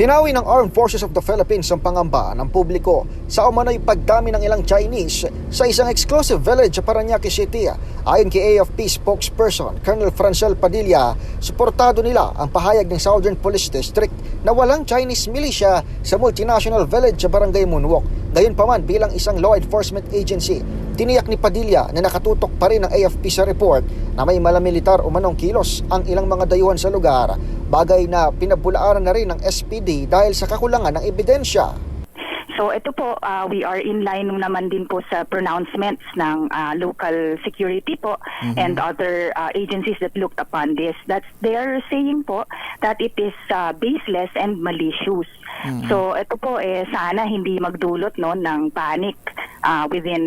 Pinawi ng Armed Forces of the Philippines ang pangamba ng publiko sa umano'y pagdami ng ilang Chinese sa isang exclusive village sa Paranaque City. Ayon kay AFP spokesperson Colonel Francel Padilla, suportado nila ang pahayag ng Southern Police District na walang Chinese militia sa multinational village sa Barangay Munwok. Gayunpaman bilang isang law enforcement agency, tiniyak ni Padilla na nakatutok pa rin ang AFP sa report na may malamilitar umanong kilos ang ilang mga dayuhan sa lugar, bagay na pinabulaanan na rin ng SPD dahil sa kakulangan ng ebidensya. So ito po, uh, we are in line naman din po sa pronouncements ng uh, local security po and other uh, agencies that looked upon this. That they are saying po that it is uh, baseless and malicious. So ito po eh sana hindi magdulot no ng panic uh, within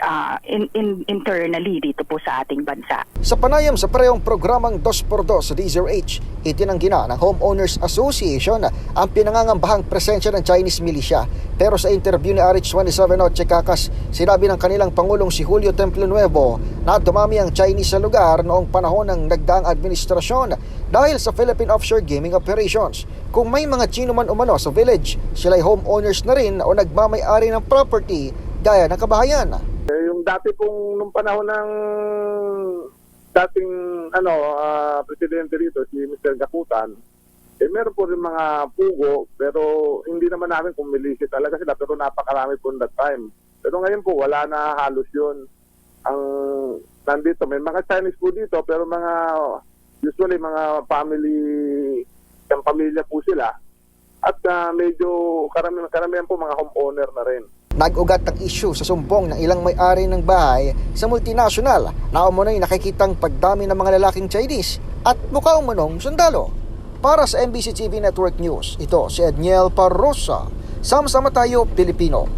uh, in, in internally dito po sa ating bansa. Sa panayam sa parehong programang 2x2 sa DZRH, itinanggi na ng Homeowners Association ang pinangangambahang presensya ng Chinese militia. Pero sa interview ni RH27 Noche Kakas, sinabi ng kanilang Pangulong si Julio Temple Nuevo na dumami ang Chinese sa lugar noong panahon ng nagdaang administrasyon dahil sa Philippine Offshore Gaming Operations. Kung may mga Chino man umano sa village, sila'y homeowners na rin o nagmamay-ari ng property gaya ng kabahayan. Eh, yung dati pong nung panahon ng dating ano ah, presidente rito si Mr. Gakutan eh meron po rin mga pugo pero hindi naman namin kung militia talaga sila pero napakarami po that time. Pero ngayon po wala na halos yun. Ang nandito may mga Chinese po dito pero mga usually mga family ang pamilya po sila at ah, medyo karamihan, karamihan po mga homeowner na rin. Nag-ugat ng issue sa sumbong ng ilang may-ari ng bahay sa multinational na umunay nakikitang pagdami ng mga lalaking Chinese at mukha umunong sundalo. Para sa MBC TV Network News, ito si Edniel Parrosa. Sama-sama tayo, Pilipino.